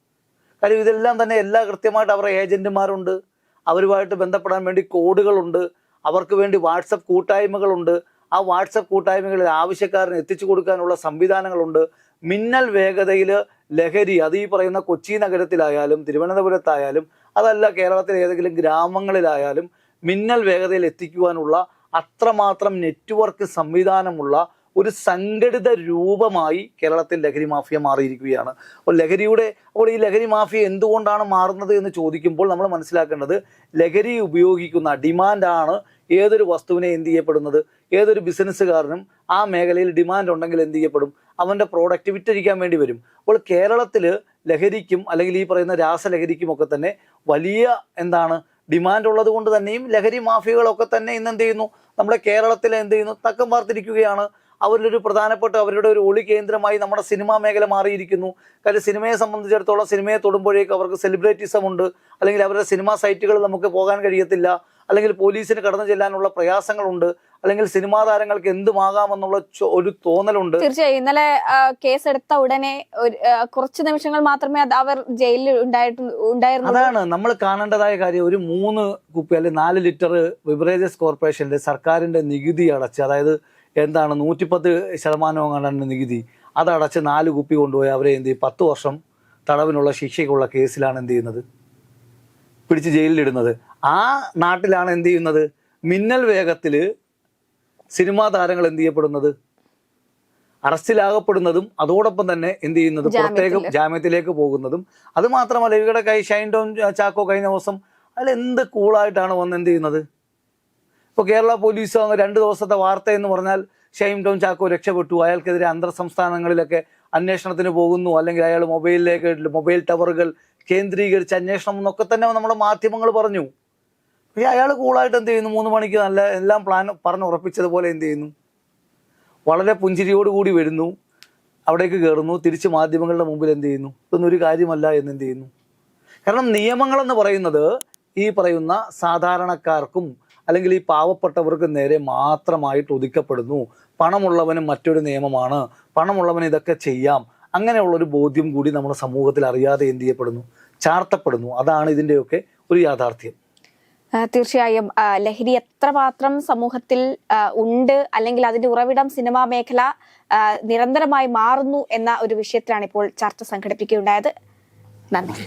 കാര്യം ഇതെല്ലാം തന്നെ എല്ലാ കൃത്യമായിട്ട് അവരുടെ ഏജന്റുമാരുണ്ട്. അവരുമായിട്ട് ബന്ധപ്പെടാൻ വേണ്ടി കോഡുകളുണ്ട്. അവർക്ക് വേണ്ടി വാട്സപ്പ് കൂട്ടായ്മകളുണ്ട്. ആ വാട്സപ്പ് കൂട്ടായ്മകളിൽ ആവശ്യക്കാരന് എത്തിച്ചു കൊടുക്കാനുള്ള സംവിധാനങ്ങളുണ്ട്. മിന്നൽ വേഗതയിൽ ലഹരി അത് ഈ പറയുന്ന കൊച്ചി നഗരത്തിലായാലും തിരുവനന്തപുരത്തായാലും അതല്ല കേരളത്തിലെ ഏതെങ്കിലും ഗ്രാമങ്ങളിലായാലും മിന്നൽ വേഗതയിൽ എത്തിക്കുവാനുള്ള അത്രമാത്രം നെറ്റ്വർക്ക് സംവിധാനമുള്ള ഒരു സംഘടിത രൂപമായി കേരളത്തിൽ ലഹരി മാഫിയ മാറിയിരിക്കുകയാണ്. അപ്പോൾ ലഹരിയുടെ അപ്പോൾ ഈ ലഹരി മാഫിയ എന്തുകൊണ്ടാണ് മാറുന്നത് എന്ന് ചോദിക്കുമ്പോൾ നമ്മൾ മനസ്സിലാക്കേണ്ടത് ലഹരി ഉപയോഗിക്കുന്ന ഡിമാൻഡാണ് ഏതൊരു വസ്തുവിനെ എന്ത് ചെയ്യപ്പെടുന്നത്? ഏതൊരു ബിസിനസ്സുകാരനും ആ മേഖലയിൽ ഡിമാൻഡ് ഉണ്ടെങ്കിൽ എന്ത് ചെയ്യപ്പെടും? അവന്റെ പ്രോഡക്റ്റ് വിറ്റഴിക്കാൻ വേണ്ടി വരും. അപ്പോൾ കേരളത്തിൽ ലഹരിക്കും അല്ലെങ്കിൽ ഈ പറയുന്ന രാസലഹരിക്കും ഒക്കെ തന്നെ വലിയ എന്താണ് ഡിമാൻഡ് ഉള്ളത് കൊണ്ട് തന്നെയും ലഹരി മാഫിയകളൊക്കെ തന്നെ ഇന്ന് എന്ത് ചെയ്യുന്നു? നമ്മുടെ കേരളത്തിൽ എന്ത് ചെയ്യുന്നു? തക്കം പാർത്തിരിക്കുകയാണ് അവരിലൊരു പ്രധാനപ്പെട്ട അവരുടെ ഒരു ഒളി കേന്ദ്രമായി നമ്മുടെ സിനിമാ മേഖല മാറിയിരിക്കുന്നു. കാര്യം സിനിമയെ സംബന്ധിച്ചിടത്തോളം സിനിമയെ തൊടുമ്പോഴേക്കും അവർക്ക് സെലിബ്രിറ്റിസം ഉണ്ട്. അല്ലെങ്കിൽ അവരുടെ സിനിമാ സൈറ്റുകൾ നമുക്ക് പോകാൻ കഴിയത്തില്ല. അല്ലെങ്കിൽ പോലീസിന് കടന്നു ചെല്ലാനുള്ള പ്രയാസങ്ങളുണ്ട് അല്ലെങ്കിൽ സിനിമാ താരങ്ങൾക്ക് എന്തുമാകാമെന്നുള്ള ഒരു തോന്നലുണ്ട്. തീർച്ചയായും. ഇന്നലെ കേസ് കേസെടുത്ത ഉടനെ കുറച്ച് നിമിഷങ്ങൾ മാത്രമേ അത് അവർ ജയിലിൽ ഉണ്ടായിട്ടുണ്ടായിരുന്നു അതാണ് നമ്മൾ കാണേണ്ടതായ കാര്യം. ഒരു മൂന്ന് കുപ്പി അല്ലെങ്കിൽ നാല് ലിറ്റർ ബിവറേജസ് കോർപ്പറേഷന്റെ സർക്കാരിന്റെ നികുതി അടച്ച് അതായത് എന്താണ് നൂറ്റിപ്പത്ത് ശതമാനം അങ്ങാണ്ടാണ് നികുതി അതടച്ച് നാല് കുപ്പി കൊണ്ടുപോയി അവരെ എന്ത് ചെയ്യും? പത്ത് വർഷം തടവിനുള്ള ശിക്ഷയ്ക്കുള്ള കേസിലാണ് എന്ത് ചെയ്യുന്നത്? പിടിച്ച് ജയിലിലിടുന്നത്. ആ നാട്ടിലാണ് എന്ത് ചെയ്യുന്നത്? മിന്നൽ വേഗത്തിൽ സിനിമാ താരങ്ങൾ എന്ത് ചെയ്യപ്പെടുന്നത്? അറസ്റ്റിലാകപ്പെടുന്നതും അതോടൊപ്പം തന്നെ എന്ത് ചെയ്യുന്നത്? പുറത്തേക്ക് ജാമ്യത്തിലേക്ക് പോകുന്നതും. അത് മാത്രമല്ല ഇവരുടെ കൈ ഷൈൻ ടോൺ ചാക്കോ കഴിഞ്ഞ ദിവസം അതിൽ എന്ത് കൂളായിട്ടാണ് വന്ന് എന്ത് ചെയ്യുന്നത്? ഇപ്പോൾ കേരള പോലീസ് രണ്ട് ദിവസത്തെ വാർത്ത എന്ന് പറഞ്ഞാൽ ഷൈൻ ടോൺ ചാക്കോ രക്ഷപ്പെട്ടു. അയാൾക്കെതിരെ അന്തർ സംസ്ഥാനങ്ങളിലൊക്കെ അന്വേഷണത്തിന് പോകുന്നു. അല്ലെങ്കിൽ അയാൾ മൊബൈലിലേക്ക് മൊബൈൽ ടവറുകൾ കേന്ദ്രീകരിച്ച് അന്വേഷണം എന്നൊക്കെ തന്നെ നമ്മുടെ മാധ്യമങ്ങൾ പറഞ്ഞു. പക്ഷേ അയാൾ കൂളായിട്ട് എന്ത് ചെയ്യുന്നു? മൂന്ന് മണിക്ക് നല്ല എല്ലാം പ്ലാൻ പറഞ്ഞ് ഉറപ്പിച്ചതുപോലെ എന്ത് ചെയ്യുന്നു? വളരെ പുഞ്ചിരിയോട് കൂടി വരുന്നു. അവിടേക്ക് കയറുന്നു തിരിച്ച് മാധ്യമങ്ങളുടെ മുമ്പിൽ എന്ത് ചെയ്യുന്നു? ഇതൊന്നും ഒരു കാര്യമല്ല എന്ന് എന്ത് ചെയ്യുന്നു? കാരണം നിയമങ്ങളെന്ന് പറയുന്നത് ഈ പറയുന്ന സാധാരണക്കാർക്കും അല്ലെങ്കിൽ ഈ പാവപ്പെട്ടവർക്കും നേരെ മാത്രമായിട്ട് ഒതുക്കപ്പെടുന്നു. പണമുള്ളവനും മറ്റൊരു നിയമമാണ്. പണമുള്ളവന് ഇതൊക്കെ ചെയ്യാം. അങ്ങനെയുള്ളൊരു ബോധ്യം കൂടി നമ്മുടെ സമൂഹത്തിൽ അറിയാതെ എന്ത് ചെയ്യപ്പെടുന്നു? ചാർത്തപ്പെടുന്നു. അതാണ് ഇതിന്റെയൊക്കെ ഒരു യാഥാർത്ഥ്യം. തീർച്ചയായും ലഹരി എത്രമാത്രം സമൂഹത്തിൽ ഉണ്ട് അല്ലെങ്കിൽ അതിന്റെ ഉറവിടം സിനിമാ മേഖല നിരന്തരമായി മാറുന്നു എന്ന ഒരു വിഷയത്തിലാണ് ഇപ്പോൾ ചർച്ച സംഘടിപ്പിക്കുകയുണ്ടായത്. നന്ദി.